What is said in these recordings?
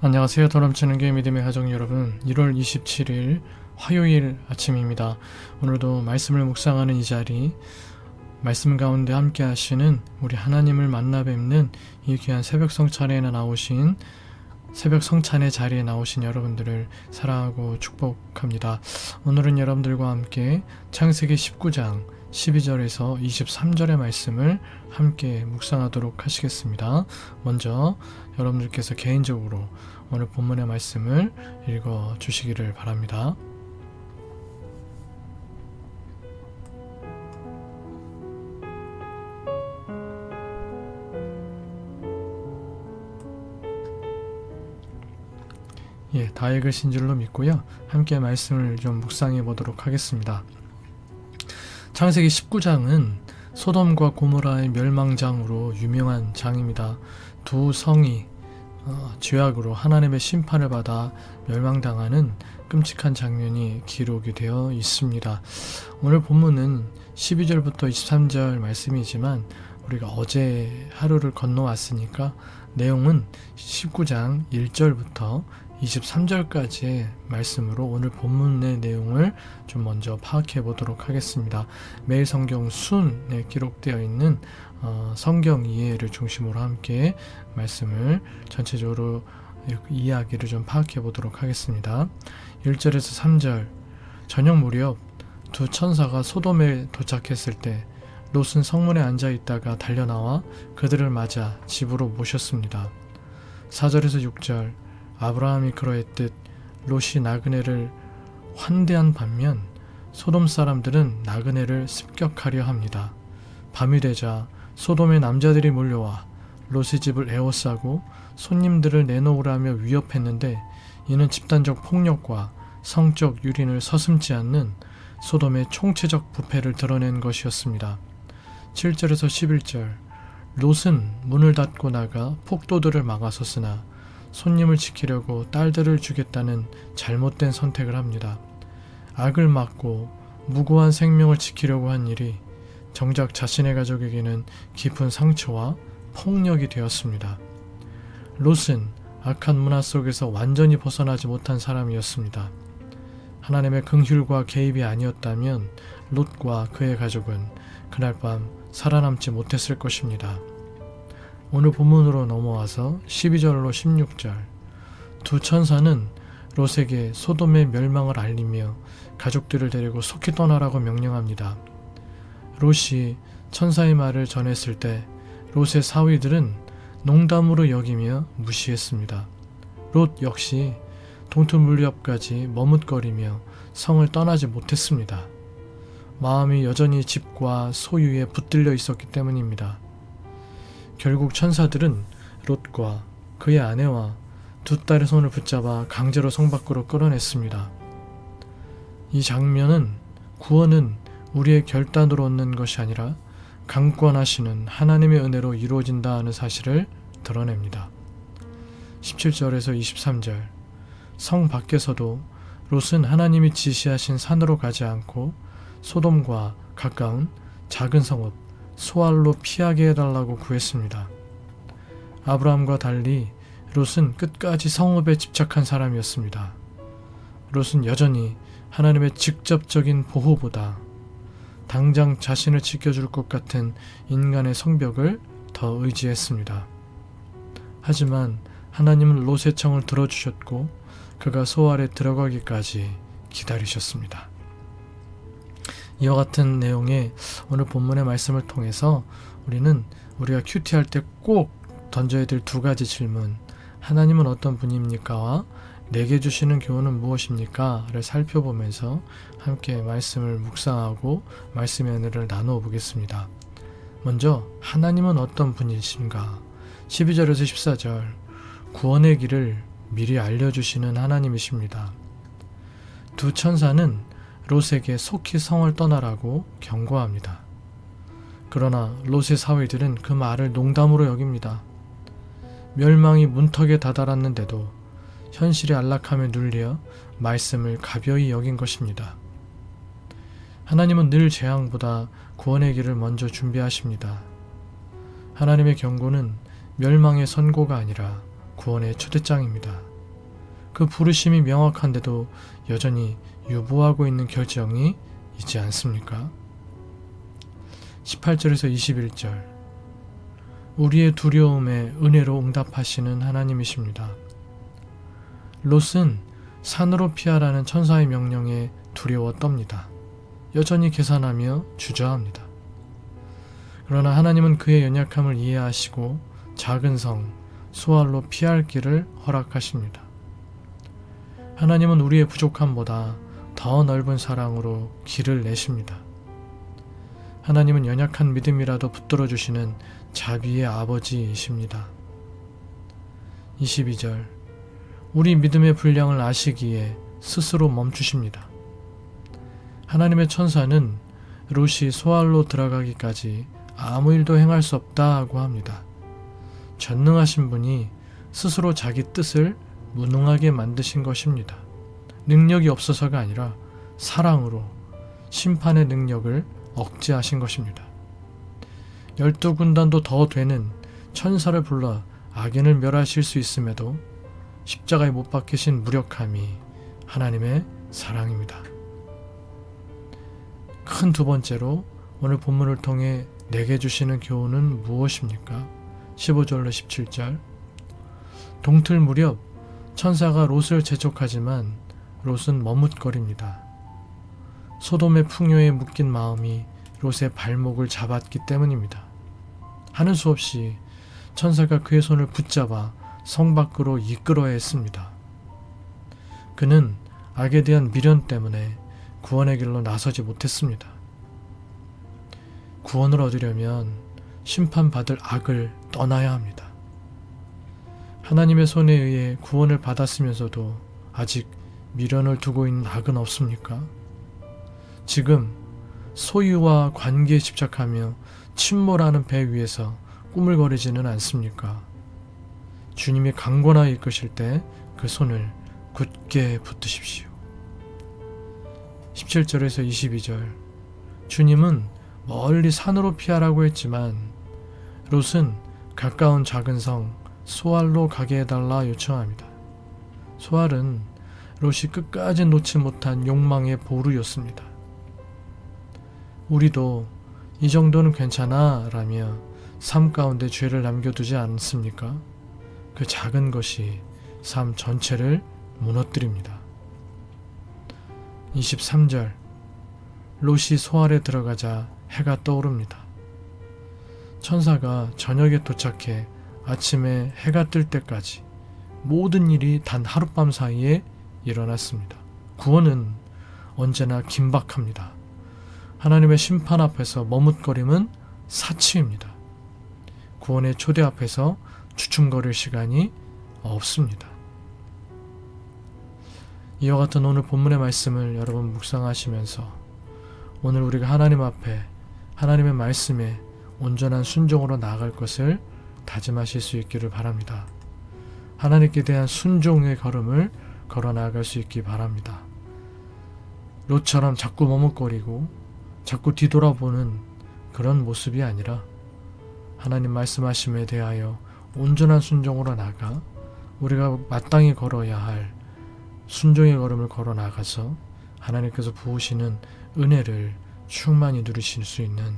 안녕하세요. 더럼치는 게임 믿음의 가족 여러분. 1월 27일 화요일 아침입니다. 오늘도 말씀을 묵상하는 이 자리, 말씀 가운데 함께 하시는 우리 하나님을 만나 뵙는 이 귀한 새벽 성찬에 나오신 새벽 성찬의 자리에 나오신 여러분들을 사랑하고 축복합니다. 오늘은 여러분들과 함께 창세기 19장 12절에서 23절의 말씀을 함께 묵상하도록 하시겠습니다. 먼저 여러분들께서 개인적으로 오늘 본문의 말씀을 읽어 주시기를 바랍니다. 예, 다 읽으신 줄로 믿고요. 함께 말씀을 좀 묵상해 보도록 하겠습니다. 창세기 19장은 소돔과 고모라의 멸망장으로 유명한 장입니다. 두 성이 어, 죄악으로 하나님의 심판을 받아 멸망당하는 끔찍한 장면이 기록이 되어 있습니다. 오늘 본문은 12절부터 23절 말씀이지만 우리가 어제 하루를 건너왔으니까 내용은 19장 1절부터 23절까지의 말씀으로 오늘 본문의 내용을 좀 먼저 파악해 보도록 하겠습니다. 매일 성경 순에 기록되어 있는 어, 성경 이해를 중심으로 함께 말씀을 전체적으로 이야기를 좀 파악해 보도록 하겠습니다. 1절에서 3절 저녁 무렵 두 천사가 소돔에 도착했을 때 롯은 성문에 앉아 있다가 달려나와 그들을 맞아 집으로 모셨습니다. 4절에서 6절 아브라함이 그러했듯 롯이 나그네를 환대한 반면 소돔 사람들은 나그네를 습격하려 합니다. 밤이 되자 소돔의 남자들이 몰려와 롯의 집을 에워싸고 손님들을 내놓으라며 위협했는데 이는 집단적 폭력과 성적 유린을 서슴지 않는 소돔의 총체적 부패를 드러낸 것이었습니다. 7절에서 11절 롯은 문을 닫고 나가 폭도들을 막아섰으나 손님을 지키려고 딸들을 주겠다는 잘못된 선택을 합니다. 악을 막고 무고한 생명을 지키려고 한 일이 정작 자신의 가족에게는 깊은 상처와 폭력이 되었습니다. 롯은 악한 문화 속에서 완전히 벗어나지 못한 사람이었습니다. 하나님의 긍휼과 개입이 아니었다면 롯과 그의 가족은 그날 밤 살아남지 못했을 것입니다. 오늘 본문으로 넘어와서 12절로 16절 두 천사는 롯에게 소돔의 멸망을 알리며 가족들을 데리고 속히 떠나라고 명령합니다. 롯이 천사의 말을 전했을 때 롯의 사위들은 농담으로 여기며 무시했습니다. 롯 역시 동투물 옆까지 머뭇거리며 성을 떠나지 못했습니다. 마음이 여전히 집과 소유에 붙들려 있었기 때문입니다. 결국 천사들은 롯과 그의 아내와 두 딸의 손을 붙잡아 강제로 성 밖으로 끌어냈습니다. 이 장면은 구원은 우리의 결단으로 얻는 것이 아니라 강권하시는 하나님의 은혜로 이루어진다 하는 사실을 드러냅니다. 17절에서 23절 성 밖에서도 롯은 하나님이 지시하신 산으로 가지 않고 소돔과 가까운 작은 성읍 소알로 피하게 해달라고 구했습니다. 아브라함과 달리 롯은 끝까지 성읍에 집착한 사람이었습니다. 롯은 여전히 하나님의 직접적인 보호보다 당장 자신을 지켜줄 것 같은 인간의 성벽을 더 의지했습니다. 하지만 하나님은 롯의 청을 들어주셨고 그가 소알에 들어가기까지 기다리셨습니다. 이와 같은 내용의 오늘 본문의 말씀을 통해서 우리는 우리가 큐티할 때 꼭 던져야 될 두 가지 질문 하나님은 어떤 분입니까와 내게 주시는 교훈은 무엇입니까?를 살펴보면서 함께 말씀을 묵상하고 말씀의 은혜를 나누어 보겠습니다. 먼저 하나님은 어떤 분이신가? 12절에서 14절 구원의 길을 미리 알려주시는 하나님이십니다. 두 천사는 롯에게 속히 성을 떠나라고 경고합니다. 그러나 롯의 사위들은 그 말을 농담으로 여깁니다. 멸망이 문턱에 다다랐는데도 현실의 안락함에 눌려 말씀을 가벼이 여긴 것입니다. 하나님은 늘 재앙보다 구원의 길을 먼저 준비하십니다. 하나님의 경고는 멸망의 선고가 아니라 구원의 초대장입니다. 그 부르심이 명확한데도 여전히 유보하고 있는 결정이 있지 않습니까? 18절에서 21절 우리의 두려움에 은혜로 응답하시는 하나님이십니다. 롯은 산으로 피하라는 천사의 명령에 두려워 떱니다. 여전히 계산하며 주저합니다. 그러나 하나님은 그의 연약함을 이해하시고 작은 성 소알로 피할 길을 허락하십니다. 하나님은 우리의 부족함보다 더 넓은 사랑으로 길을 내십니다. 하나님은 연약한 믿음이라도 붙들어 주시는 자비의 아버지이십니다. 22절 우리 믿음의 분량을 아시기에 스스로 멈추십니다. 하나님의 천사는 롯이 소알로 들어가기까지 아무 일도 행할 수 없다고 합니다. 전능하신 분이 스스로 자기 뜻을 무능하게 만드신 것입니다. 능력이 없어서가 아니라 사랑으로 심판의 능력을 억제하신 것입니다. 열두 군단도 더 되는 천사를 불러 악인을 멸하실 수 있음에도 십자가에 못 박히신 무력함이 하나님의 사랑입니다. 큰 두 번째로 오늘 본문을 통해 내게 주시는 교훈은 무엇입니까? 15절로 17절 동틀 무렵 천사가 롯을 재촉하지만 롯은 머뭇거립니다. 소돔의 풍요에 묶인 마음이 롯의 발목을 잡았기 때문입니다. 하는 수 없이 천사가 그의 손을 붙잡아 성 밖으로 이끌어야 했습니다. 그는 악에 대한 미련 때문에 구원의 길로 나서지 못했습니다. 구원을 얻으려면 심판받을 악을 떠나야 합니다. 하나님의 손에 의해 구원을 받았으면서도 아직 미련을 두고 있는 악은 없습니까? 지금 소유와 관계에 집착하며 침몰하는 배 위에서 꾸물거리지는 않습니까? 주님이 강권하여 이끄실 때 그 손을 굳게 붙드십시오. 17절에서 22절 주님은 멀리 산으로 피하라고 했지만 롯은 가까운 작은 성 소알로 가게 해달라 요청합니다. 소알은 롯이 끝까지 놓지 못한 욕망의 보루였습니다. 우리도 이 정도는 괜찮아 라며 삶 가운데 죄를 남겨두지 않습니까? 그 작은 것이 삶 전체를 무너뜨립니다. 23절 롯이 소알에 들어가자 해가 떠오릅니다. 천사가 저녁에 도착해 아침에 해가 뜰 때까지 모든 일이 단 하룻밤 사이에 일어났습니다. 구원은 언제나 긴박합니다. 하나님의 심판 앞에서 머뭇거림은 사치입니다. 구원의 초대 앞에서 주춤거릴 시간이 없습니다. 이와 같은 오늘 본문의 말씀을 여러분 묵상하시면서 오늘 우리가 하나님 앞에 하나님의 말씀에 온전한 순종으로 나아갈 것을 다짐하실 수 있기를 바랍니다. 하나님께 대한 순종의 걸음을 걸어 나아갈 수 있기 바랍니다. 롯처럼 자꾸 머뭇거리고 자꾸 뒤돌아보는 그런 모습이 아니라 하나님 말씀하심에 대하여 온전한 순종으로 나가 우리가 마땅히 걸어야 할 순종의 걸음을 걸어 나가서 하나님께서 부으시는 은혜를 충만히 누리실 수 있는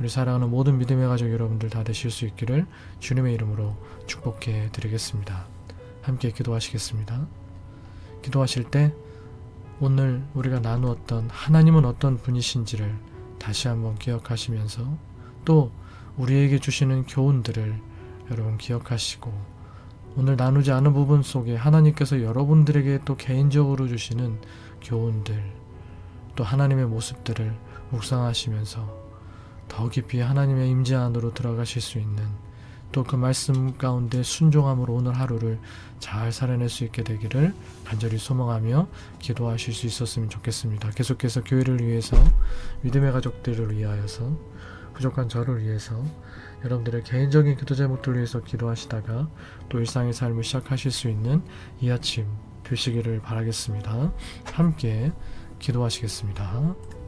우리 사랑하는 모든 믿음의 가족 여러분들 다 되실 수 있기를 주님의 이름으로 축복해 드리겠습니다. 함께 기도하시겠습니다. 기도하실 때 오늘 우리가 나누었던 하나님은 어떤 분이신지를 다시 한번 기억하시면서 또 우리에게 주시는 교훈들을 여러분 기억하시고 오늘 나누지 않은 부분 속에 하나님께서 여러분들에게 또 개인적으로 주시는 교훈들 또 하나님의 모습들을 묵상하시면서 더 깊이 하나님의 임재 안으로 들어가실 수 있는 또 그 말씀 가운데 순종함으로 오늘 하루를 잘 살아낼 수 있게 되기를 간절히 소망하며 기도하실 수 있었으면 좋겠습니다. 계속해서 교회를 위해서 믿음의 가족들을 위하여서 부족한 저를 위해서 여러분들의 개인적인 기도 제목들을 위해서 기도하시다가 또 일상의 삶을 시작하실 수 있는 이 아침 되시기를 바라겠습니다. 함께 기도하시겠습니다.